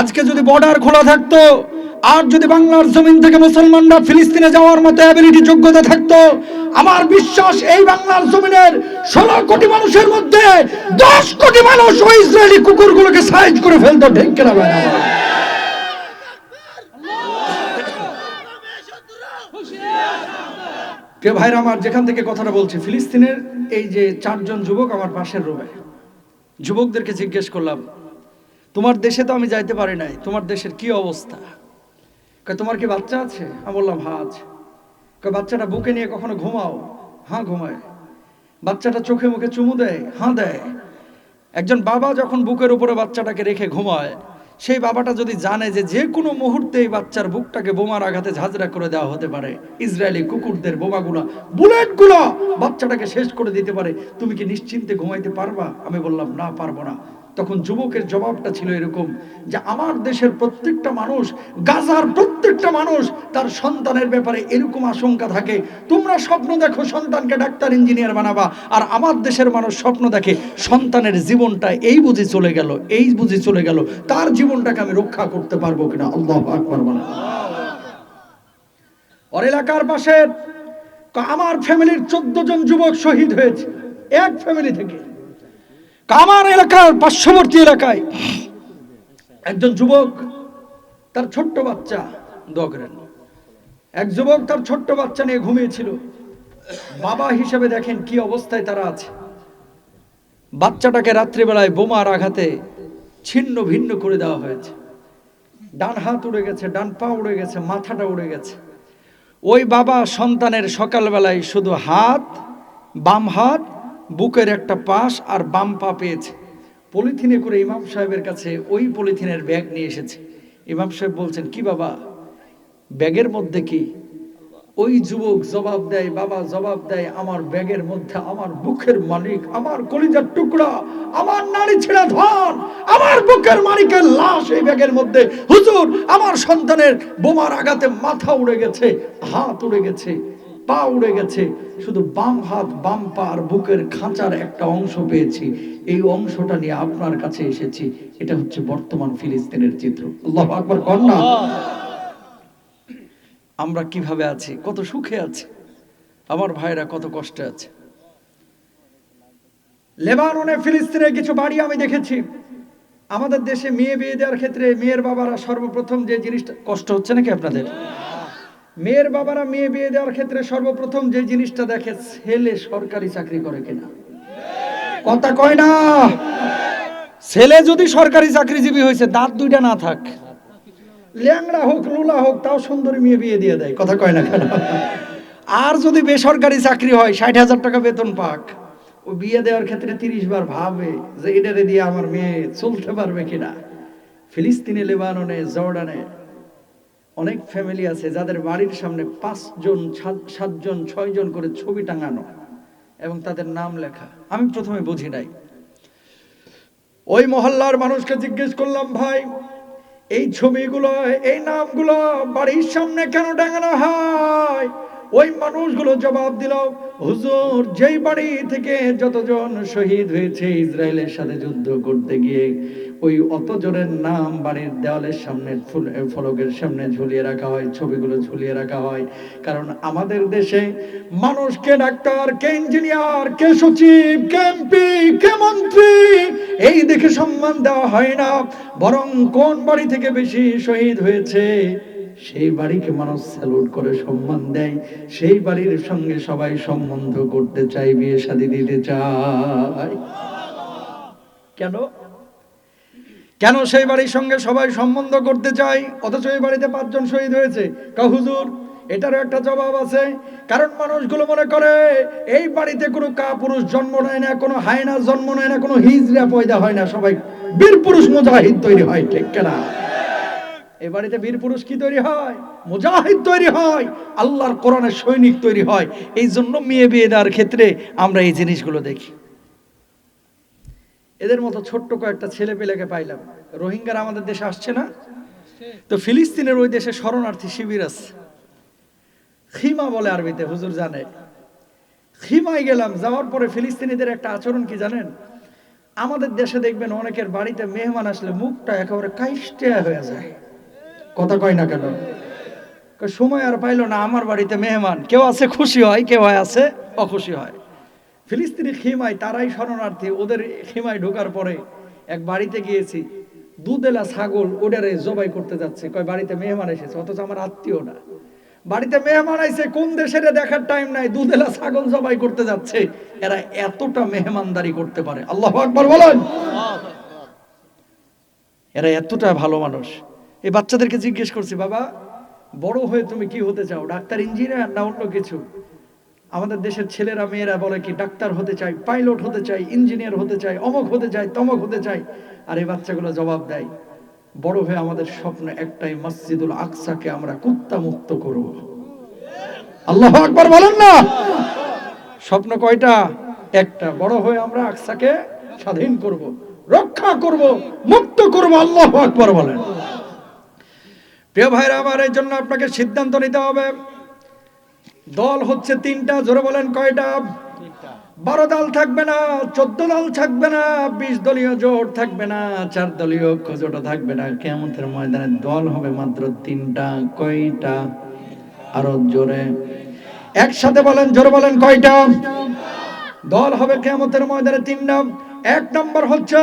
আজকে যদি বর্ডার খোলা থাকতো, আর যদি বাংলার জমিন থেকে মুসলমানরা ফিলিস্তিনে যাওয়ার মতো অ্যাবিলিটি যোগ্যতা থাকতো, আমার বিশ্বাস এই বাংলার জমিনের ষোলো কোটি মানুষের মধ্যে দশ কোটি মানুষ ওই ইসরায়েলি কুকুরগুলোকে সাইজ করে ফেলতো ঠিক না? প্রিয় ভাইরা, আমার যেখান থেকে কথাটা বলছি, ফিলিস্তিনের এই যে চারজন যুবক আমার পাশের রুমে যুবকদেরকে জিজ্ঞেস করলাম তোমার দেশে তো আমি যাইতে পারি নাই, তোমার দেশের কি অবস্থা? তোমার কি বাচ্চা আছে? আমি বললাম হ্যাঁ আছে। বাচ্চাটা বুকে নিয়ে কখনো ঘুমাও? হ্যাঁ ঘুমায়। বাচ্চাটা চোখে মুখে চুমু দেয়? হ্যাঁ দেয়। একজন বাবা যখন বুকের উপরে বাচ্চাটাকে রেখে ঘুমায়, সেই বাবাটা যদি জানে যে যে কোনো মুহূর্তে এই বাচ্চার বুকটাকে বোমার আঘাতে ঝাঁঝরা করে দেওয়া হতে পারে, ইসরায়েলি কুকুরদের বোমাগুলো, বুলেটগুলো বাচ্চাটাকে শেষ করে দিতে পারে, তুমি কি নিশ্চিন্তে ঘুমাইতে পারবা? আমি বললাম, না, পারব না। তখন যুবকের জবাবটা ছিল এরকম যে আমার দেশের প্রত্যেকটা মানুষ, গাজার প্রত্যেকটা মানুষ তার সন্তানের ব্যাপারে এরকম আশঙ্কা থাকে। তোমরা স্বপ্ন দেখো সন্তানকে ডাক্তার, ইঞ্জিনিয়ার বানাবা। আর আমার দেশের মানুষ স্বপ্ন দেখে সন্তানের জীবনটা এই বুঝি চলে গেল, এই বুঝি চলে গেল। তার জীবনটাকে আমি রক্ষা করতে পারব কিনা? আল্লাহ আকবার ওর এলাকার পাশে আমার ফ্যামিলির চোদ্দ জন যুবক শহীদ হয়েছে। এক ফ্যামিলি থেকে। আমার এলাকার পার্শ্ববর্তী এলাকায় একজন যুবক তার ছোট্ট বাচ্চা, দোয়া এক যুবক তার ছোট্ট বাচ্চা নিয়ে ঘুমিয়েছিল। বাবা হিসেবে দেখেন কি অবস্থায় তারা আছে। বাচ্চাটাকে রাত্রিবেলায় বোমার আঘাতে ছিন্ন ভিন্ন করে দেওয়া হয়েছে। ডান হাত উড়ে গেছে, ডান পা উড়ে গেছে, মাথাটা উড়ে গেছে। ওই বাবা সন্তানের সকালবেলায় শুধু হাত, বাম হাত বুকের একটা পাশ আর বাম পা পেয়েছে। পলিথিনে করে ইমাম সাহেবের কাছে ওই পলিথিনের ব্যাগ নিয়ে এসেছে। ইমাম সাহেব বলছেন, কি বাবা, ব্যাগের মধ্যে কি? ওই যুবক জবাব দেয়, বাবা, জবাব দেয়, আমার ব্যাগের মধ্যে আমার বুকের মালিক, আমার কলিজার টুকরা, আমার নারী ছেড়া ধন, আমার বুকের মালিকের লাশ এই ব্যাগের মধ্যে। হুজুর, আমার সন্তানের বোমার আঘাতে মাথা উড়ে গেছে, হাত উড়ে গেছে পা উড়ে গেছে। শুধু বাম হাত, বাম পা আর বুকের খাঁচার একটা অংশ পেয়েছি। এই অংশটা নিয়ে আপনার কাছে এসেছি। এটা হচ্ছে বর্তমান ফিলিস্তিনের চিত্র। আল্লাহ কন্যা আমরা কীভাবে আছি? কত সুখে আছি। আমার ভাইরা কত কষ্টে আছে। লেবাননে, ফিলিস্তিনে কিছু বাড়ি আমি দেখেছি। আমাদের দেশে মেয়ে বিয়ে দেওয়ার ক্ষেত্রে মেয়ের বাবারা সর্বপ্রথম যে জিনিসটা কষ্ট হচ্ছে নাকি আপনাদের? মেয়ের বাবারা মেয়ে বিয়ে দেওয়ার ক্ষেত্রে সর্বপ্রথম যে জিনিসটা দেখে ছেলে সরকারি চাকরি করে কিনা? কথা কয় না। ছেলে যদি সরকারি চাকরিজীবী হয়েছে, দাঁত দুইটা না থাক। ল্যাংড়া হোক, লুলা হোক, তাও সুন্দরী মেয়ে বিয়ে দিয়ে দেয়। কথা কয় না কেন? আর যদি বেসরকারি চাকরি হয়, ষাট হাজার টাকা বেতন পাক। ও বিয়ে দেওয়ার ক্ষেত্রে তিরিশ বার ভাবে যে এটারে দিয়ে আমার মেয়ে চলতে পারবে কিনা? ফিলিস্তিনে, লেবাননে, জর্ডানে অনেক ফ্যামিলি আছে যাদের বাড়ির সামনে পাঁচজন, সাত- সাতজন, ছয়জন করে ছবি টাঙানো এবং তাদের নাম লেখা। আমি প্রথমে বুঝি নাই। ওই মহল্লার মানুষকে জিজ্ঞেস করলাম, ভাই, এই ছবিগুলো, এই নামগুলো বাড়ির সামনে কেন টাঙানো হয়? ওই মানুষগুলো জবাব দিল, হুজুর, যেই বাড়ি থেকে যতজন শহীদ হয়েছে ইসরায়েলের সাথে যুদ্ধ করতে গিয়ে, ওই অতজনের নাম বাড়ির দেওয়ালের সামনে ফুল ফলকের সামনে ঝুলিয়ে রাখা হয়, ছবিগুলো ঝুলিয়ে রাখা হয়। কারণ আমাদের দেশে মানুষ কে ডাক্তার, কে ইঞ্জিনিয়ার, কে সচিব, কে এমপি, কে মন্ত্রী, এই দেখে সম্মান দেওয়া হয় না। বরং কোন বাড়ি থেকে বেশি শহীদ হয়েছে সেই বাড়িকে মানুষ স্যালুট করে, সম্মান দেয়। সেই বাড়ির সঙ্গে সবাই সম্বন্ধ করতে চায়, বিয়ে শাদী দিতে চায়। কেন? কেন সেই বাড়ির সঙ্গে সবাই সম্বন্ধ করতে চায়? অথচ এই বাড়িতে পাঁচজন শহীদ হয়েছে। কা হুজুর, এটারও একটা জবাব আছে। কারণ মানুষগুলো মনে করে, এই বাড়িতে কোনো কা পুরুষ জন্ম নেয় না, কোনো হায়না জন্ম নেয় না, কোনো হিজরা পয়দা হয় না। সবাই বীর পুরুষ মুজাহিদ তৈরি হয়, ঠিক কেনা? এই বাড়িতে বীর পুরুষ কি তৈরি হয়? মুজাহিদ তৈরি হয়। আল্লাহর কোরআনের সৈনিক তৈরি হয়। এই জন্য মেয়ে বিয়ে দেওয়ার ক্ষেত্রে আমরা এই জিনিসগুলো দেখি। এদের মতো ছোট্ট কয়েকটা ছেলে পেলেকে পাইলাম। রোহিঙ্গারা আমাদের দেশে আসছে না? তো ফিলিস্তিনের ওই দেশে শরণার্থী শিবির আছে। খিমা বলে আরবিতে, হুজুর জানে। খিমায় গেলাম, যাওয়ার পরে ফিলিস্তিনিদের একটা আচরণ কি জানেন? আমাদের দেশে দেখবেন অনেকের বাড়িতে মেহমান আসলে মুখটা একেবারে কাইস্টিয়া হয়ে যায়। কথা কয় না কেন? সময় আর পাইলো না, আমার বাড়িতে মেহমান। কেউ আছে খুশি হয়, কেউ হয় আছে অখুশি হয়। ফিলিস্তিনি খিমায়, তারাই শরণার্থী। ওদের খিমায় ঢোকার পরে এক বাড়িতে গিয়েছি। দুধেলা ছাগল ওটারে জবাই করতে যাচ্ছে। কয়, বাড়িতে মেহমান এসেছে, অথচ আমার আত্মীয় না। বাড়িতে মেহমান আইছে, কোন দেশের দেখার টাইম নাই দুদেলা ছাগল জবাই করতে যাচ্ছে। এরা এতটা মেহমানদারি করতে পারে। আল্লাহ আকবার বলেন। এরা এতটা ভালো মানুষ। এই বাচ্চাদেরকে জিজ্ঞেস করছি, বাবা, বড় হয়ে তুমি কি হতে চাও? ডাক্তার, ইঞ্জিনিয়ার না অন্য কিছু? আমাদের দেশের ছেলেরা, মেয়েরা বলে কি, ডাক্তার হতে চাই, পাইলট হতে চাই, ইঞ্জিনিয়ার হতে চাই, অমক হতে চাই, তমক হতে চাই। আর এই বাচ্চাগুলো জবাব দেয়, বড় হয়ে আমাদের স্বপ্ন একটাই, মসজিদুল আকসাকে আমরা কুত্তা মুক্ত করব। আল্লাহ আকবার বলেন না? স্বপ্ন কয়টা? একটা, বড় হয়ে আমরা আকসাকে স্বাধীন করব, রক্ষা করব, মুক্ত করব, আল্লাহ আকবার বলেন। প্রিয় ভাইরা আমার এই জন্য আপনাকে সিদ্ধান্ত নিতে হবে। দল হচ্ছে তিনটা জোরে বলেন কয়টা? বারো দল থাকবে না চোদ্দ দল থাকবে না বিশ দলীয় জোট থাকবে না চার দলীয় জোট থাকবে না। কেমতের ময়দানে দল হবে মাত্র তিনটা কয়টা? আরও জোরে। একসাথে বলেন জোরে বলেন কয়টা? দল হবে কেমতের ময়দানে তিনটা। এক নম্বর হচ্ছে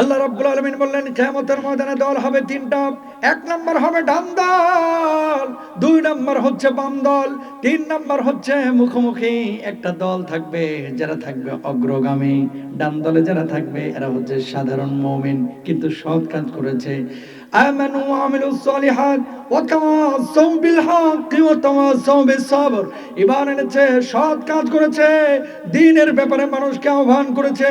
আল্লাহ রাব্বুল আলামিন বললেন, কিয়ামতের ময়দানে দল হবে তিনটা এক নম্বর হবে ডান দল, দুই নম্বর হচ্ছে বাম দল, তিন নম্বর হচ্ছে মুখোমুখি। একটা দল থাকবে যারা থাকবে অগ্রগামী। ডান দলে যারা থাকবে, এরা হচ্ছে সাধারণ মুমিন। কিন্তু সৎ কাজ করেছে তাওয়াসাউ বিল হক ওয়া তাওয়াসাউ বিস সবর। ঈমান এনেছে, সৎ কাজ করেছে দ্বীনের ব্যাপারে মানুষকে আহ্বান করেছে,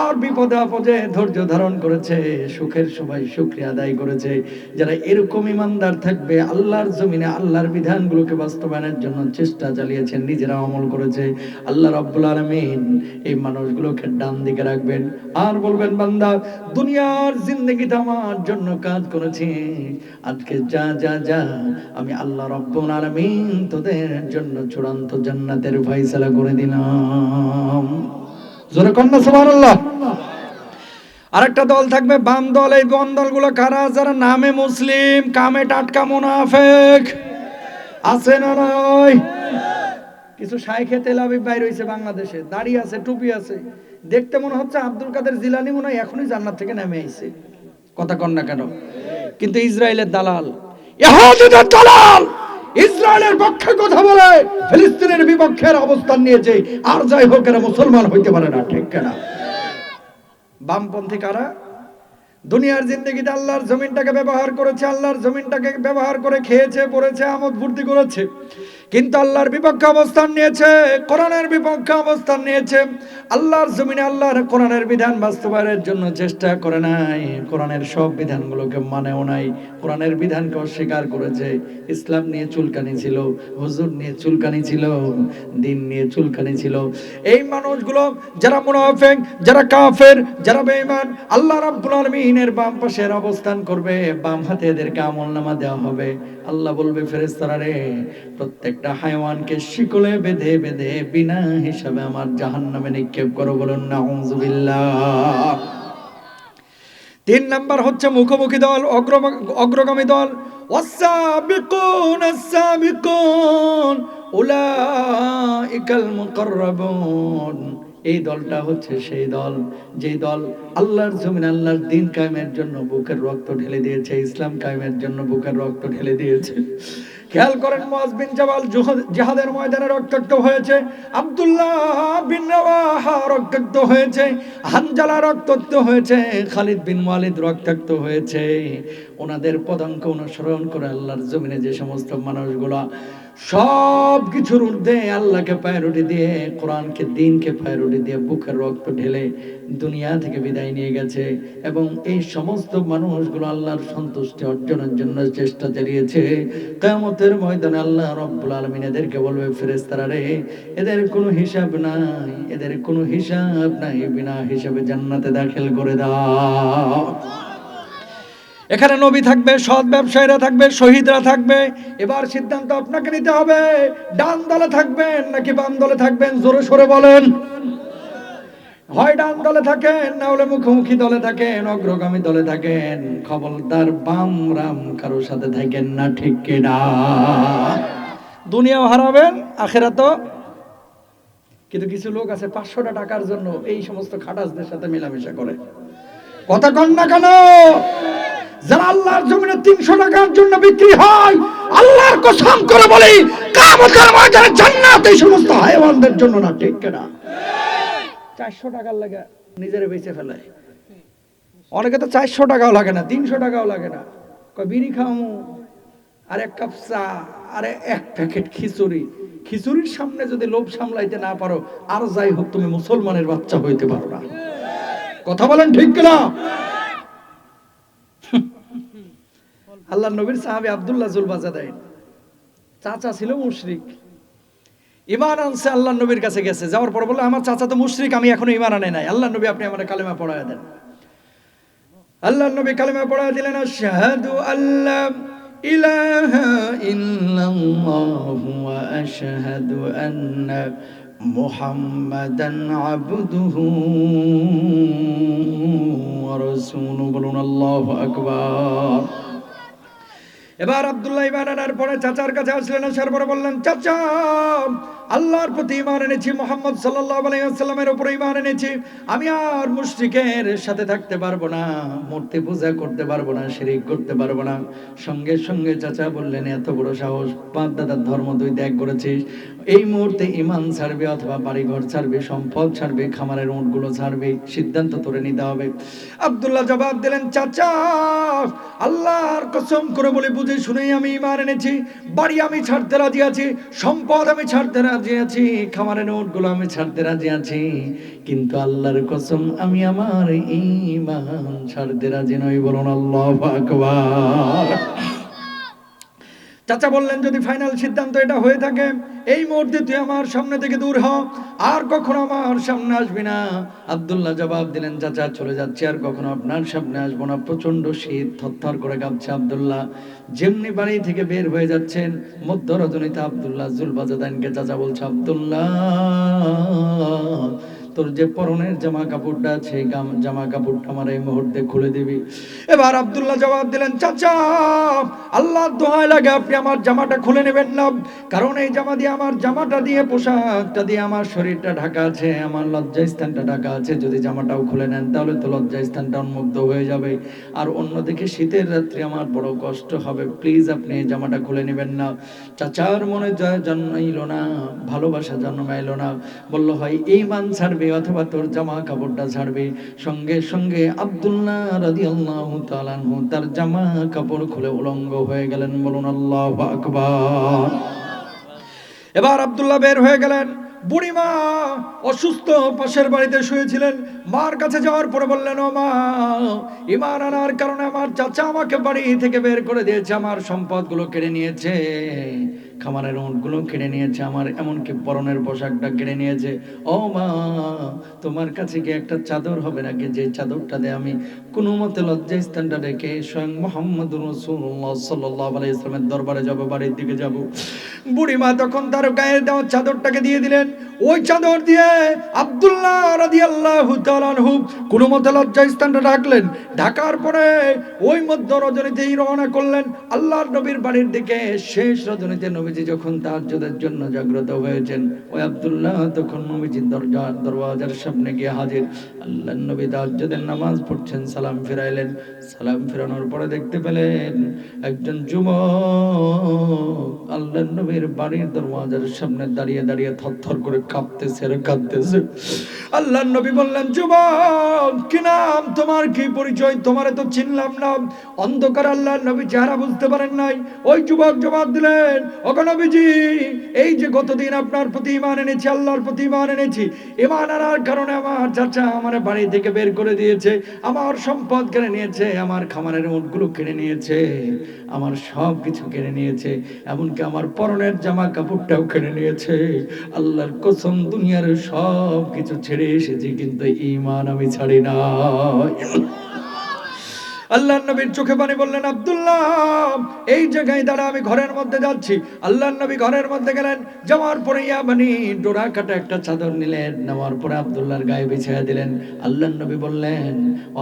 আর বিপদে আপদে ধৈর্য ধারণ করেছে, সুখের সময় শুকরিয়া আদায় করেছে। যারা এরকম ইমানদার থাকবে, আল্লাহর জমিনে আল্লাহর বিধানগুলোকে বাস্তবায়নের জন্য চেষ্টা চালিয়েছেন নিজেরা আমল করেছে। আল্লাহ রাব্বুল আলামিন এই মানুষগুলোকে ডান দিকে রাখবেন। আর বলবেন, বান্দা, দুনিয়ার জিন্দগিতে আমার জন্য কাজ করেছি আজকে যা যা যা, আমি আল্লাহ রব্বুল আলামিন তোদের জন্য চূড়ান্ত জান্নাতের ফয়সালা করে দিলাম। জোরে সুবহানাল্লাহ। আরেকটা দল থাকবে, বাম দল, এই বাম দলগুলো কারা? যারা নামে মুসলিম, কামে টাটকা আছে না কিছু শাইখে তেল আবিব বাইর বাংলাদেশে। দাড়ি আছে, টুপি আছে। দেখতে মনে হচ্ছে আব্দুল কাদের জিলানি মনে হয় এখনই জান্নাত থেকে নেমে আইছে। কথা কন না কেন? কিন্তু ইসরায়েলের দালাল। ইহুদিদের দালাল! ইসরায়েলের পক্ষে কথা বলে, ফিলিস্তিনের বিপক্ষের অবস্থান নিয়েছে। আর যাই হোক, এরা মুসলমান হইতে পারে না, ঠিক কেনা? বামপন্থী কারা? দুনিয়ার জিন্দগিতে আল্লাহর জমিনটাকে ব্যবহার করেছে, আল্লাহর জমিনটাকে ব্যবহার করে খেয়েছে, পড়েছে, আমোদ ফুর্তি করেছে। কিন্তু আল্লাহর বিপক্ষে অবস্থান নিয়েছে, কোরআনের বিপক্ষে অবস্থান নিয়েছে। আল্লাহর জমিনে আল্লাহর কোরআনের বিধান বাস্তবায়নের জন্য চেষ্টা করে নাই। কোরআনের সব বিধানগুলোকে মানেও নাই। কোরআনের বিধানকে অস্বীকার করেছে। ইসলাম নিয়ে চুলকানি ছিল, হুজুর নিয়ে চুলকানি ছিল, দিন নিয়ে চুলকানি ছিল। এই মানুষগুলো যারা মুনাফেক, যারা কাফের, যারা বেঈমান, আল্লাহ রাব্বুল আলামিনের বাম পাশের অবস্থান করবে। বাম হাতে এদেরকে আমলনামা দেওয়া হবে। আল্লাহ বলবে, ফেরেশতারা রে প্রত্যেকটা হাইওয়ানকে শিকলে বেঁধে বেঁধে বিনা হিসাবে আমার জাহান্নামে নিক্ষেপ করো বলুন নাউযুবিল্লাহ তিন নাম্বার হচ্ছে মুখোমুখি দল অগ্রগামী দল। ওয়াসাবিকুন আসাবিকুন উলাইকাল মুকাররাবুন। এই দলটা হচ্ছে সেই দল, যে দল আল্লাহর জমিন, আল্লাহর দিন কায়েমের জন্য বুকের রক্ত ঢেলে দিয়েছে, ইসলাম কায়েমের জন্য বুকের রক্ত ঢেলে দিয়েছে। খেয়াল করেন মুয়াজ বিন জাবাল জুহ- জিহাদের ময়দানে রক্তাক্ত হয়েছে। আব্দুল্লাহ বিন রাওয়াহা রক্তাক্ত হয়েছে। হানজালা রক্তাক্ত হয়েছে। খালিদ বিন ওয়ালিদ রক্তাক্ত হয়েছে। ওনাদের পদাঙ্ক অনুসরণ করে আল্লাহর জমিনে যে সমস্ত মানুষগুলা সব কিছুর ঊর্ধ্বে আল্লাহকে প্রায়োরিটি দিয়ে, কোরআনকে, দিনকে প্রায়োরিটি দিয়ে বুকের রক্ত ঢেলে দুনিয়া থেকে বিদায় নিয়ে গেছে। এবং এই সমস্ত মানুষগুলো আল্লাহর সন্তুষ্টি অর্জনের জন্য চেষ্টা চালিয়েছে। কেমতের ময়দানে আল্লাহ রব্বুল আলমিন এদেরকে বলবে ফেরেস্তারা রে, এদের কোনো হিসাব নাই, এদের কোনো হিসাব নাই, বিনা হিসাবে জান্নাতে দাখিল করে দাও। এখানে নবী থাকবে, সৎ ব্যবসায়ীরা থাকবে, শহীদরা থাকবে। এবার সিদ্ধান্ত আপনাকে নিতে হবে, ডান দলে থাকবেন নাকি বাম দলে থাকবেন? জোরে সরে বলেন। হয় ডান দলে থাকেন, না হলে মুখোমুখি দলে থাকেন, অগ্রগামী দলে থাকেন। খবরদার বাম রাম কারোর সাথে থাকেন না, ঠিক কিনা? দুনিয়াও হারাবেন, আখেরাতও। কিন্তু কিছু লোক আছে, পাঁচশোটা টাকার জন্য এই সমস্ত খাটাসদের সাথে মেলামেশা করে। কথা কন না কেন? যারা আল্লাহর জমিনে তিনশো টাকার জন্য বিক্রি হয়, আল্লাহর কসম করে বলি জান্নাত এই সমস্ত হায়ওয়ানদের জন্য না, ঠিক চারশো টাকার লাগে নিজের বেঁচে ফেলে। অনেকে তো চারশো টাকাও লাগে না, তিনশো টাকাও লাগে না। বিড়ি আর এক কাপ চা, আরে এক প্যাকেট খিচুড়ি। খিচুড়ির সামনে যদি লোভ সামলাইতে না পারো, আর যাই হোক, তুমি মুসলমানের বাচ্চা হইতে পারো না। কথা বলেন ঠিক কিনা? আল্লাহ নবীর সাহাবী আব্দুল্লাহ জুলবাজাদাইন। চাচা ছিল মুশরিক। ইমান আনছে আল্লাহ নবীর কাছে গেছে। যাওয়ার পর বলল, আমার চাচা তো মুশরিক, আমি এখনও ইমান আনে নাই। আল্লাহ নবী আপনি আমার কালেমা পড়ায় দেন। আল্লাহ নবী কালেমা পড়ায় দিলেন, আশহাদু আল্লাহ ইলাহা ইল্লাল্লাহ ওয়া আশহাদু আন্না মুহাম্মাদান আবদুহু ওয়া রাসূলুহু। বলুন, আল্লাহু আকবার। এবার আবদুল্লাহ ইবানার পরে চাচার কাছে আসলেন আসার পরে বললেন চাচা আল্লাহর প্রতি ইমান এনেছি, মোহাম্মদ আলাইসাল্লামের উপরে ইমান এনেছি। আমি আর মুশরিকের সাথে থাকতে পারব না, মূর্তি পূজা করতে পারব না, শিরিক করতে পারব না। সঙ্গে সঙ্গে চাচা বললেন, এত বড় সাহস, পাঁচ দাদার ধর্ম তুই ত্যাগ করেছিস। এই মুহূর্তে ইমান ছাড়বে অথবা বাড়িঘর ছাড়বে, সম্পদ ছাড়বে, খামারের উঁটগুলো ছাড়বে, সিদ্ধান্ত তোরে নিতে হবে। আব্দুল্লাহ জবাব দিলেন, চাচা, আল্লাহর কসম করে বলে, বুঝে শুনেই আমি ইমান এনেছি। বাড়ি আমি ছাড়তে রাজি আছি, সম্পদ আমি ছাড়তে রাজি আছি খামারের নোটগুলো আমি ছাড়তে রাজি আছি, কিন্তু আল্লাহর কসম আমি আমার ইমান ছাড়তে রাজি নই, বলুন আল্লাহ আকবার। চাচা বললেন, যদি ফাইনাল সিদ্ধান্ত এটা হয়ে থাকে, এই মুহূর্তে তুই আমার সামনে থেকে দূর হ। আর কখনো আমার সামনে আসবি না। আব্দুল্লাহ জবাব দিলেন, চাচা, চলে যাচ্ছি। আর কখনো আপনার সামনে আসব না। প্রচণ্ড শীত, থরথর করে কাঁপছে আবদুল্লাহ। যেমনি বাড়ি থেকে বের হয়ে যাচ্ছেন মধ্য রজনীতে আব্দুল্লাহ জুলবাজাদানকে চাচা বলছে, আব্দুল্লাহ তোর যে পরনের জামা কাপড়টা আছে জামা কাপড়টা আমার এই মুহূর্তে খুলে দিবি। এবার আব্দুল্লাহ জবাব দিলেন, চাচা আল্লাহ দোহাই লাগে আপনি আমার জামাটা খুলে নেবেন না। কারণ এই জামা দিয়ে আমার জামাটা দিয়ে, পোশাকটা দিয়ে আমার শরীরটা ঢাকা আছে, আমার লজ্জাস্থানটা ঢাকা আছে। যদি জামাটাও খুলে নেন, তাহলে তো লজ্জা স্থানটা উন্মুক্ত হয়ে যাবে। আর অন্যদিকে শীতের রাত্রে আমার বড় কষ্ট হবে। প্লিজ আপনি জামাটা খুলে নেবেন না। চাচার মনে জন্মাইল না, ভালোবাসা জন্মাইল না। বলল, হয়, এই মান ছাড়বে অথবা তোর জামা কাপড়টা ছাড়বে সঙ্গে সঙ্গে আব্দুল্লাহ রাদিয়াল্লাহু তাআলা আনহু তার জামা কাপড় খুলে উলঙ্গ হয়ে গেলেন। বলুন, আল্লাহু আকবার। এবার আব্দুল্লাহ বের হয়ে গেলেন। বুড়িমা অসুস্থ পাশের বাড়িতে শুয়েছিলেন। মার কাছে যাওয়ার পরে বললেন, ও মা, ইমান আনার কারণে আমার চাচা আমাকে বাড়ি থেকে বের করে দিয়েছে। আমার সম্পদগুলো কেড়ে নিয়েছে। খামারের উঁটগুলো কেড়ে নিয়েছে, আমার এমনকি পরনের পোশাকটা কেড়ে নিয়েছে। ও মা, তোমার কাছে কি একটা চাদর হবে নাকি? যে চাদরটা দিয়ে আমি কোনো মতে লজ্জা স্থানটা রেখে স্বয়ং মোহাম্মদ রসুল্লাহ সাল্লাহ আলাই ইসলামের দরবারে যাব, বাড়ির দিকে যাব। বুড়িমা তখন তার গায়ে দেওয়া চাদরটাকে দিয়ে দিলেন। ওই চাদর দিয়ে আব্দুল্লাহ রাদি আল্লাহ কোনো মতে লজ্জা স্থানটা রাখলেন ঢাকার পরে ওই মধ্য রজনীতেই রওনা করলেন। আল্লাহর নবীর বাড়ির দিকে শেষ রজনীতে নবীজি যখন তাহাজ্জুদের জন্য জাগ্রত হয়েছেন, ওই আব্দুল্লাহ তখন নবীজির দরজা, দরওয়াজার সামনে গিয়ে হাজির। আল্লাহ নবী তাহাজ্জুদের নামাজ পড়ছেন, সালাম ফিরাইলেন। সালাম ফিরানোর পরে দেখতে পেলেন একজন যুবক। আল্লাহ নবীর বাড়ির দরওয়াজার সামনে দাঁড়িয়ে দাঁড়িয়ে থরথর করে কাঁপতেছে আর আল্লাহ নবী বললেন, যুবক, কি নাম? তোমার কি পরিচয়? তোমারে তো চিনলাম না। অন্ধকার আল্লাহ নবী চেহারা বুঝতে পারেন নাই। ওই যুবক জবাব দিলেন অগণবীজি এই যে গতদিন আপনার প্রতি ইমান এনেছি, আল্লাহর প্রতি ইমান এনেছি ইমান আনার কারণে আমার চাচা আমার বাড়ি থেকে বের করে দিয়েছে, আমার সম্পদ কেড়ে নিয়েছে, আমার খামারের উটগুলো কেড়ে নিয়েছে, আমার সব কিছু কেড়ে নিয়েছে, এমনকি আমার পরনের জামা কাপড়টাও কেড়ে নিয়েছে। আল্লাহর কসম দুনিয়ার সব কিছু ছেড়ে এসেছি কিন্তু ইমান আমি ছাড়ি না আল্লাহ নবীর চোখে পানি বললেন, আবদুল্লাহ, এই জায়গায় দাঁড়া, আমি ঘরের মধ্যে যাচ্ছি। আল্লাহ নবী ঘরের মধ্যে গেলেন, যাওয়ার পরে ইয়ামানি ডোরা কাটা একটা চাদর নিলেন, নেওয়ার পরে আব্দুল্লাহর গায়ে বিছাইয়া দিলেন। আল্লাহ নবী বললেন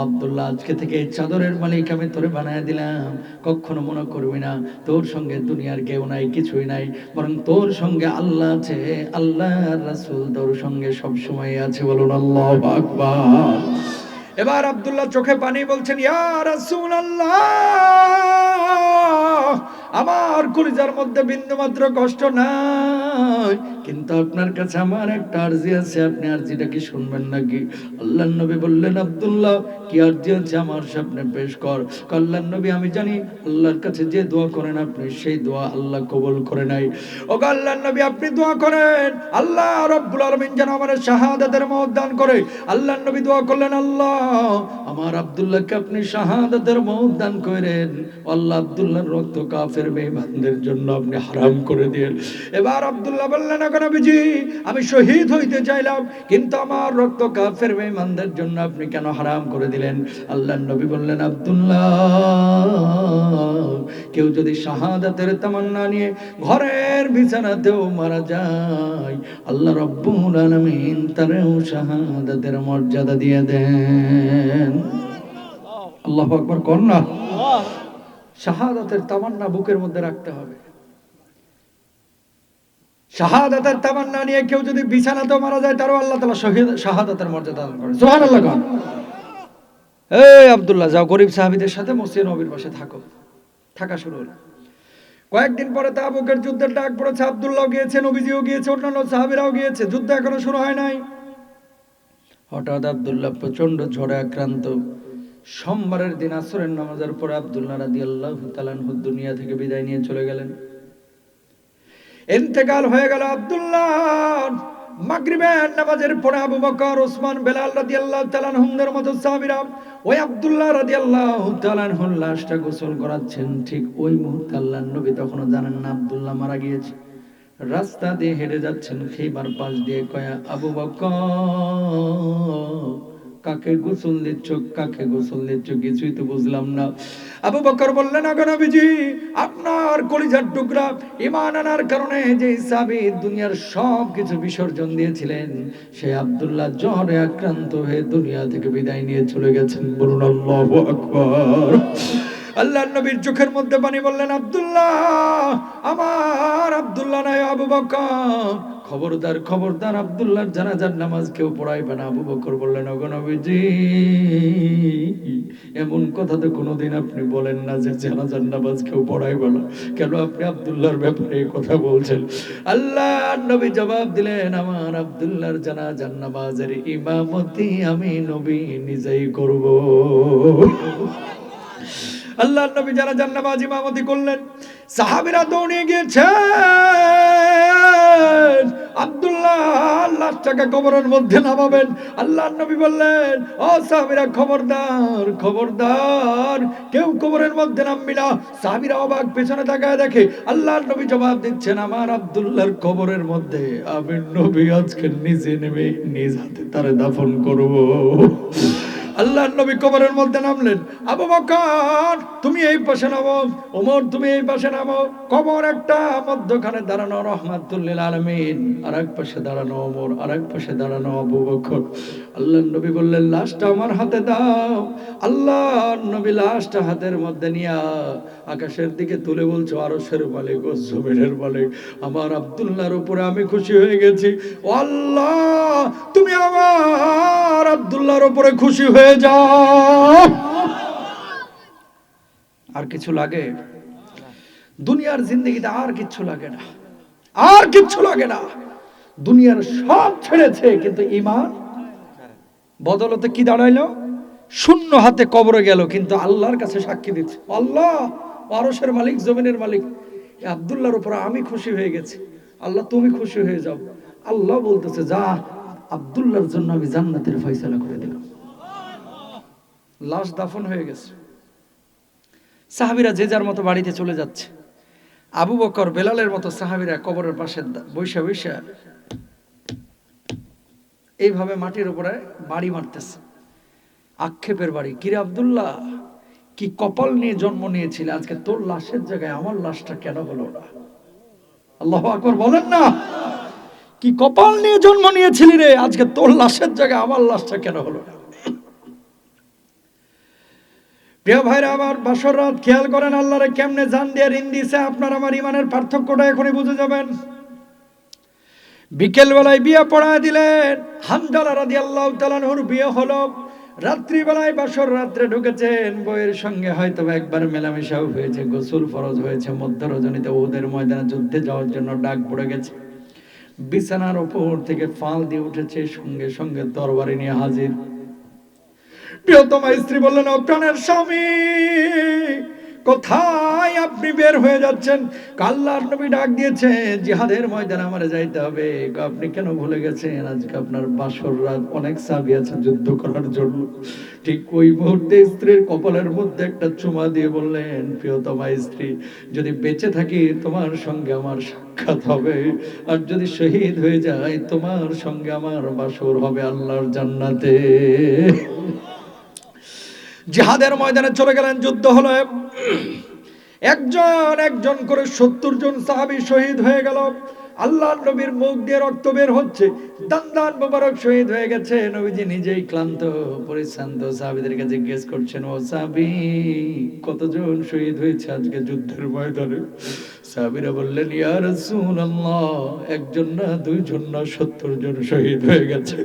আব্দুল্লাহ, আজকে থেকে চাদরের মালিক আমি তোরে বানায় দিলাম। কখনো মনে করবি না, তোর সঙ্গে দুনিয়ার কেউ নাই, কিছুই নাই। বরং তোর সঙ্গে আল্লাহ আছে আল্লাহ রাসূল তোর সঙ্গে সব সময় আছে বলুন, আল্লাহ আকবার। এবার আবদুল্লাহ চোখে পানি বলছেন ইয়া রাসূলুল্লাহ! আমার কলিজার মধ্যে বিন্দু মাত্র কষ্ট নাই। কিন্তু আপনার কাছে আমার একটা আরজি আছে, আপনি আরজিটা কি শুনবেন নাকি? আল্লাহ নবী বললেন, আব্দুল্লাহ, কি আরজি আছে আমার সামনে পেশ কর। আল্লাহ নবী, আমি জানি আল্লাহর কাছে যে দোয়া করেন আপনি, সেই দোয়া আল্লাহ কবুল করে নাই ও আল্লাহ নবী, আপনি দোয়া করেন। আল্লাহ রব্বুল আলামিন যেন আমার শাহাদাতের মত দান করে। আল্লাহ নবী দোয়া করলেন, আল্লাহ, আমার আব্দুল্লাহকে আপনি শাহাদাতের মত দান করেন আল্লাহ আব্দুল্লাহর রক্ত কাফের বেঈমানদের জন্য আপনি হারাম করে দিলেন এবার আব্দুল্লাহ বললেন এখন নবীজি, আমি শহীদ হইতে চাইলাম, কিন্তু আমার রক্ত কাফের বেঈমানদের জন্য আপনি কেন হারাম করে দিলেন? আল্লাহ নবী বললেন, আব্দুল্লাহ, কেউ যদি শাহাদাতের তামান্না নিয়ে ঘরের বিছানাতেও মারা যায়, আল্লাহ রব্বুল আলামিন তারেও শাহাদাতের মর্যাদা দিয়ে দেন। আল্লাহ আকবার, কর না। শাহাদাতের তামান্না বুকের মধ্যে রাখতে হবে। শাহাদাতের তামান্না নিয়ে কেউ যদি বিছানাতেও মারা যায়, তারও আল্লাহ শহীদ, শাহাদাতের মর্যাদা দান করে কন। এই আব্দুল্লাহ, যাও গরিব সাহাবীদের সাথে মসজিদ নবীর পাশে থাকো। থাকা শুরু হলো। কয়েকদিন পরে তাবুকের যুদ্ধের ডাক পড়েছে আব্দুল্লাহ গিয়েছে, নবীজিও গিয়েছে, অন্যান্য সাহাবীরাও গিয়েছে। যুদ্ধ এখনও শুরু হয় নাই। হঠাৎ আব্দুল্লাহ প্রচণ্ড ঝড়ে আক্রান্ত। সোমবারের দিন আসরের নামাজের পরে আব্দুল্লাহ রাদি আল্লাহ তালানহু দুনিয়া থেকে বিদায় নিয়ে চলে গেলেন। ইন্তেকাল হয়ে গেল আব্দুল্লাহ নামাজের আনহুর লাশটা গোসল করাচ্ছেন। ঠিক ওই নবী তখনও জানেন আব্দুল্লাহ মারা গিয়েছে। রাস্তা দিয়ে হেঁটে যাচ্ছেন, খেইবার পাশ দিয়ে কয়া, আবু বকর কাকে গোসল দিচ্ছ, কাকে গোসল দিচ্ছ কিছুই তো বুঝলাম না। আবু বকর বললেন, আগে নবীজি, আপনার কলিজার টুকরা ইমান আনার কারণে যে সাবি দুনিয়ার সব কিছু বিসর্জন দিয়েছিলেন, সে আব্দুল্লাহ জ্বরে আক্রান্ত হয়ে দুনিয়া থেকে বিদায় নিয়ে চলে গেছেন। বলুন, আল্লাহু আকবার। আল্লাহ নবীর চোখের মধ্যে পানি বললেন, আব্দুল্লাহ, আমার আব্দুল্লাহ নাই আবু বকর খবরদার খবরদার আব্দুল্লাহর জানাজার নামাজ কেউ পড়াইবে না। আবু বকর বললেন, ওগো নবীজি, এমন কথা তো কোনোদিন আপনি বলেন না যে জানাজার নামাজ কেউ পড়াইবে না। কেন আপনি আব্দুল্লাহর ব্যাপারে কথা বলছেন? আল্লাহ নবী জবাব দিলেন, আমার আব্দুল্লাহর জানাজার নামাজের ইমামতি আমি নবী নিজেই করব। আল্লাহ নবী যারা জান্নাবাজ ইমামতি করলেন। সাহাবীরা দৌড়িয়ে গিয়েছেন। আব্দুল্লাহ লাশটাকে কবরের মধ্যে নামাবেন। আল্লাহ নবী বললেন, ও সাহাবিরা, খবরদার খবরদার। কেউ কবরের মধ্যে নামবি না। সাহাবিরা অবাক, পেছনে তাকায় দেখে আল্লাহ নবী জবাব দিচ্ছেন, আমার আব্দুল্লাহর কবরের মধ্যে আমি নবী আজকে নিজে নেমে নিজ হাতে তারে দাফন করব। আল্লাহ নবী কবরের মধ্যে নামলেন, আবু বকর, তুমি এই পাশে নামো, ওমর, তুমি এই পাশে নামো। কবর একটা, মধ্যখানে দাঁড়ানো রহমাতুল্লিল আলমিন আর এক পাশে দাঁড়ানো ওমর আর এক পাশে দাঁড়ানো আবু বকর। আল্লাহ নবী বললেন, লাশটা আমার হাতে দাও। আল্লাহ নবী লাশটা হাতের মধ্যে নিয়ে আকাশের দিকে তুলে বলছো আরশের মালিক ও জমিনের আমার আব্দুল্লাহর উপরে আমি খুশি হয়ে গেছি। আল্লাহ, তুমি আমার আব্দুল্লাহর উপরে খুশি হয়ে যাও। আর কিছু লাগে? দুনিয়ার জিন্দগিতে আর কিচ্ছু লাগে না। আর কিচ্ছু লাগে না। দুনিয়ার সব ছেড়েছে, কিন্তু ইমান বদলতে কি দাঁড়াইলো? শূন্য হাতে কবরে গেল, কিন্তু আল্লাহর কাছে সাক্ষী দিচ্ছে। আল্লাহ পারসের মালিক, জমিনের মালিক। আবদুল্লাহর উপর আমি খুশি হয়ে গেছি। আল্লাহ, তুমি খুশি হয়ে যাও। আল্লাহ বলতেছে, যা, আবদুল্লাহর জন্য আমি জান্নাতের ফয়সালা করে দিলাম। লাশ দাফন হয়ে গেছে। সাহাবিরা যে যার মতো বাড়িতে চলে যাচ্ছে। আবু বকর, বেলালের মতো সাহাবিরা কবরের পাশে বৈশা বৈশা এইভাবে মাটির উপরে বাড়ি মারতেছে। আক্ষেপের বাড়ি। কিরে আব্দুল্লাহ কি কপাল নিয়ে জন্ম নিয়েছিলে? আজকে তোর লাশের জায়গায় আমার লাশটা কেন হলো না? আল্লাহ আকবর বলেন না। কি কপাল নিয়ে জন্ম নিয়েছিলি রে? আজকে তোর লাশের জায়গায় আমার লাশটা কেন হলো না? প্রিয় ভাইরা, আমার বাসর রাত, খেয়াল করেন আল্লাহরে কেমনে জান দিয়ে ঋণ দিয়েছে। আপনার আমার ইমানের পার্থক্যটা এখনই বুঝে যাবেন। বিকেল বেলায় বিয়ে পড়ায় দিলেন। হামদালা রাদি আল্লাহ তালানহুর বিয়ে হলো। রাত্রিবেলায় বাসর রাত্রে ঢুকেছেন, বইয়ের সঙ্গে হয়তো একবার মেলামেশাও হয়েছে, গোসল ফরজ হয়েছে মধ্য রজনীতে ওদের ময়দানে যুদ্ধে যাওয়ার জন্য ডাক পড়ে গেছে। বিছানার ওপর থেকে ফাল দিয়ে উঠেছে, সঙ্গে সঙ্গে তরবারি নিয়ে হাজির। প্রিয়তমা স্ত্রী বললেন, ও প্রাণের স্বামী কোথায় আপনি বের হয়ে যাচ্ছেন? কাল্লার নবী ডাক দিয়েছে, জিহাদের ময়দানে আমার যাইতে হবে। আপনি কেন ভুলে গেছেন? আজকে আপনার বাসর রাত অনেক সাবি আছে যুদ্ধ করার জন্য। ঠিক ওই মুহূর্তে স্ত্রীর কপালের মধ্যে একটা চুমা দিয়ে বললেন, প্রিয়তমা স্ত্রী, যদি বেঁচে থাকি তোমার সঙ্গে আমার সাক্ষাৎ হবে। আর যদি শহীদ হয়ে যায় তোমার সঙ্গে আমার বাসর হবে আল্লাহর জান্নাতে। জিহাদের ময়দানে চলে গেলেন, যুদ্ধ হলো। একজন একজন করে সত্তর জন সাহাবি শহীদ হয়ে গেল। আল্লাহ নবীর মুখ দিয়ে রক্ত বের হচ্ছে। দান দান মোবারক শহীদ হয়ে গেছে। নবীজি নিজেই ক্লান্ত, পরিশ্রান্ত। কাছে জিজ্ঞেস করছেন, ও সাহাবি, কতজন শহীদ হয়েছে আজকে যুদ্ধের ময়দানে? সাহাবিরা বললেন, ইয়া রাসূলুল্লাহ, একজন না দুইজন না সত্তর জন শহীদ হয়ে গেছে।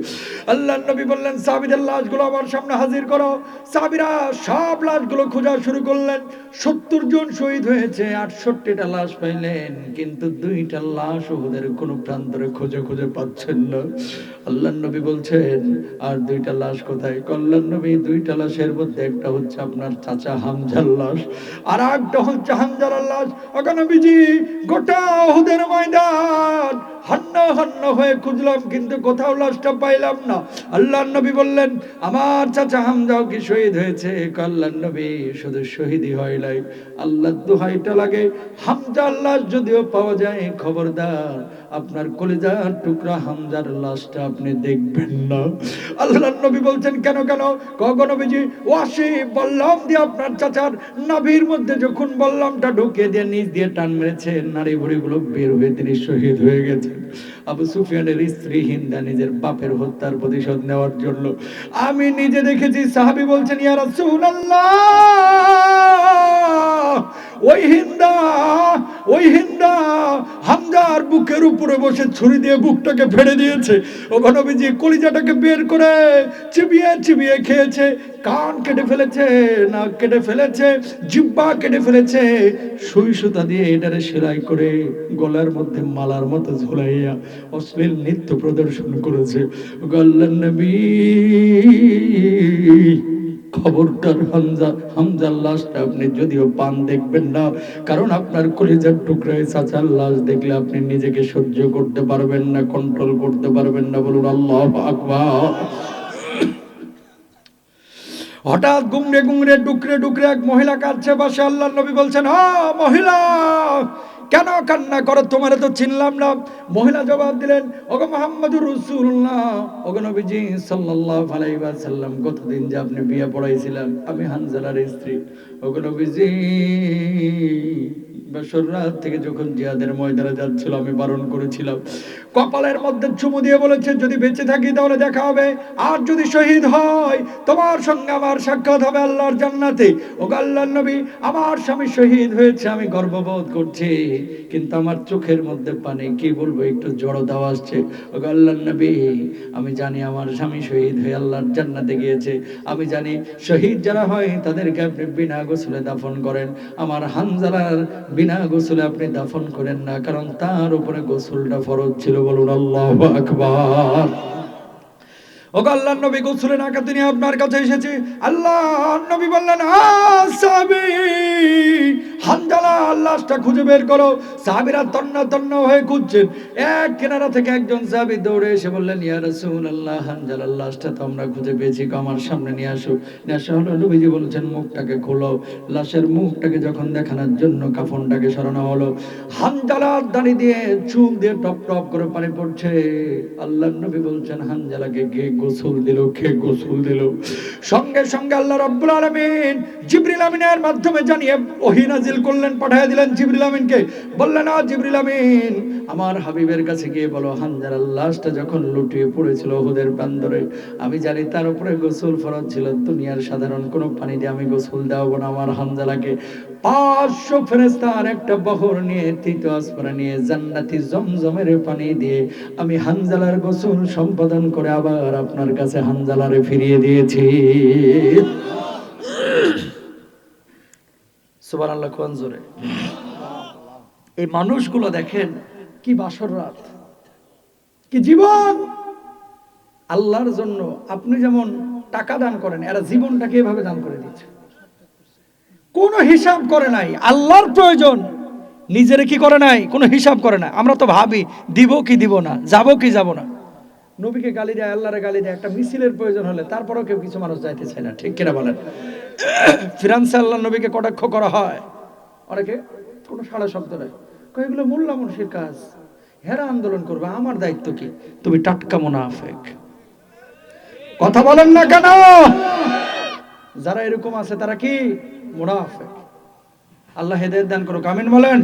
আল্লাহ নবী বললেন সাহাবিদের লাশগুলো আমার সামনে হাজির করো। সাহাবিরা সব লাশগুলো খোঁজা শুরু করলেন। সত্তর জন শহীদ হয়েছে, আটষট্টিটা লাশ পাইলেন, কিন্তু দুইটা লাশ ওদের কোনো প্রান্তরে খুঁজে খুঁজে পাচ্ছেন না। আল্লাহ নবী বলছেন, আর দুইটা লাশ কোথায়? কল্যাণ নবী, দুইটা লাশের মধ্যে একটা হচ্ছে আপনার চাচা হামজার লাশ, আর একটা হচ্ছে হামজার লাশ। ওখানে নবীজি গোটা ওহুদের ময়দান হান্না হান্না হয়ে খুঁজলাম, কিন্তু কোথাও লাশটা পাইলাম না। আল্লাহ নবী বললেন, আমার চাচা হামজাও কি শহীদ হয়েছে? কল্যাণ নবী শুধু শহীদই হয় নাই। আল্লাহ দোহাইটা লাগে। হামজার লাশ যদিও পাওয়া যায়, খবরদার, আপনার কলিজার টুকরা হামজার লাশটা আপনি দেখবেন না। আল্লাহ নবী বলছেন, কেন কেন? গগনবীজি ওয়াসি, বললাম দিয়ে আপনার চাচার নাভির মধ্যে যখন বললামটা ঢুকে দিয়ে নিচ দিয়ে টান মেরেছে নারী ভুড়িগুলো বের হয়ে তিনি শহীদ হয়ে গেছেন আবু সুফিয়ানের স্ত্রী হিন্দা নিজের বাপের হত্যার প্রতিশোধ নেওয়ার জন্য। আমি নিজে দেখেছি, সাহাবি বলছেন ইয়ার রাসূলুল্লাহ! ওই হিন্দা ওই হিন্দা, হামজার বুকের উপরে বসে ছুরি দিয়ে বুকটাকে ফেড়ে দিয়েছে। ও ঘনবীজি কলিজাটাকে বের করে চিবিয়ে চিবিয়ে খেয়েছে। কান কেটে ফেলেছে, নাক কেটে ফেলেছে, জিব্বা কেটে ফেলেছে। সুই সুতা দিয়ে এটারে সেলাই করে গলার মধ্যে মালার মতো ঝুলাইয়া অশ্লীল নৃত্য প্রদর্শন করেছে। গল্লার নবী খবরদার হামজা, হামজার লাশটা আপনি যদিও পান, দেখবেন না। কারণ আপনার কলিজার টুকরায় চাচার লাশ দেখলে আপনি নিজেকে সহ্য করতে পারবেন না কন্ট্রোল করতে পারবেন না। বলুন, আল্লাহ আকবার। হঠাৎ গুংরে গুংরে ডুকরে ডুকরে এক মহিলা কাঁদছে পাশে আল্লাহ নবী বলছেন হা মহিলা কেন কান্না করো? তোমার তো চিনলাম না। মহিলা জবাব দিলেন, ওগো মোহাম্মদুর রসুল্লাহ ওগো নবীজি সাল্লাল্লাহু আলাইহি ওয়াসাল্লাম কতদিন যে আপনি বিয়ে পড়াইছিলাম আমি হানজালার স্ত্রী। ওগো নবীজি বেসর রাত থেকে যখন জিহাদের ময়দানে যাচ্ছিল, আমি বারণ করেছিলাম। কপালের মধ্যে চুমু দিয়ে বলেছে, যদি বেঁচে থাকি তাহলে দেখা হবে। আর যদি শহীদ হয়, তোমার সঙ্গে আমার সাক্ষাৎ হবে আল্লাহর জান্নাতে। ও নবী, আমার স্বামী শহীদ হয়েছে, আমি গর্ববোধ করছি। কিন্তু আমার চোখের মধ্যে পানি, কি বলব, একটু জড়তাও আসছে। ও আল্লাহর নবী, আমি জানি আমার স্বামী শহীদ হয়ে আল্লাহর জান্নাতে গিয়েছে। আমি জানি শহীদ যারা হয়, তাদেরকে আপনি বিনা গোসলে দাফন করেন। আমার হানজালার বিনা গোসলে আপনি দাফন করেন না, কারণ তার উপরে গোসলটা ফরজ ছিল বলুন আল্লাহ আকবার। ও আল্লাহ নবী গোসলে নাকা তিনি আপনার কাছে এসেছে। আল্লাহ নবী বললেন সাহাবি হানজালা খুঁজে বের করো। সাহাবিরা তন্ন তন্ন হয়ে খুঁজছেন। এক কিনারা থেকে একজন সাহাবি দৌড়ে এসে বললেন, ইয়া রাসূলুল্লাহ, হানজালার লাশটা তো আমরা খুঁজে পেয়েছি। আমার সামনে নিয়ে আসো। নিয়ে হলো। নবীজি বলছেন, মুখটাকে খোলো। লাশের মুখটাকে যখন দেখানোর জন্য কাফনটাকে সরানো হলো, হানজালার দাঁড়ি দিয়ে চুল দিয়ে টপ টপ করে পানি পড়ছে। আল্লাহ নবী বলছেন, হানজালাকে কে গোসল দিল, কে গোসল দিল? সঙ্গে সঙ্গে আল্লাহ রাব্বুল আলামিন জিবরিল আমিনের মাধ্যমে জানিয়ে ওহী নাজিল করলেন, পাঠিয়ে দিলেন জিবরিল আমিনকে। বললেন, আ জিবরিল আমিন, আমার হাবিবের কাছে গিয়ে বলো হানজালার লাশটা যখন লুটিয়ে পড়েছিল ওহুদের প্রান্তরে, আমি জানি তার উপরে গোসল ফরজ ছিল, দুনিয়ার সাধারণ কোনো পানি দিয়ে আমি গোসল দেওয়াবো না আমার হানজালাকে পাঁচশো ফেরেস্তার একটা বহর নিয়ে, তৃতীয় আসমানে নিয়ে জান্নাতি জমজমের পানি দিয়ে আমি হানজালার গোসল সম্পাদন করে আবার আপনার কাছে হানজালারে ফিরিয়ে দিয়েছি। এই মানুষগুলো দেখেন কি বাসর রাত, কি জীবন। আল্লাহর জন্য আপনি যেমন টাকা দান করেন, এরা জীবনটাকে এভাবে দান করে দিচ্ছে। কোনো হিসাব করে নাই। আল্লাহর প্রয়োজন। নিজের কি করে নাই? কোনো হিসাব করে না আমরা তো ভাবি, দিব কি দিব না, যাব কি যাব না। নবীকে গালি দেয়, আল্লাহরে গালি দেয়, একটা মিছিলের প্রয়োজন হলে তারপরেও কেউ কিছু মানুষ যাইতে চায় না, ঠিক কিনা বলেন? ফিরান্সে আল্লাহ নবীকে কটাক্ষ করা হয়। অনেকে, কোনো সাড়া শব্দ নেই। এগুলো মোল্লা মানুষের কাজ। হেরা আন্দোলন করবে, আমার দায়িত্ব কি? তুমি টাটকা মুনাফেক। কথা বলেন না কেন? যারা এরকম আছে তারা কি? মুনাফেক। আল্লাহ হেদায়ত দান করুক। আমিন বলেন।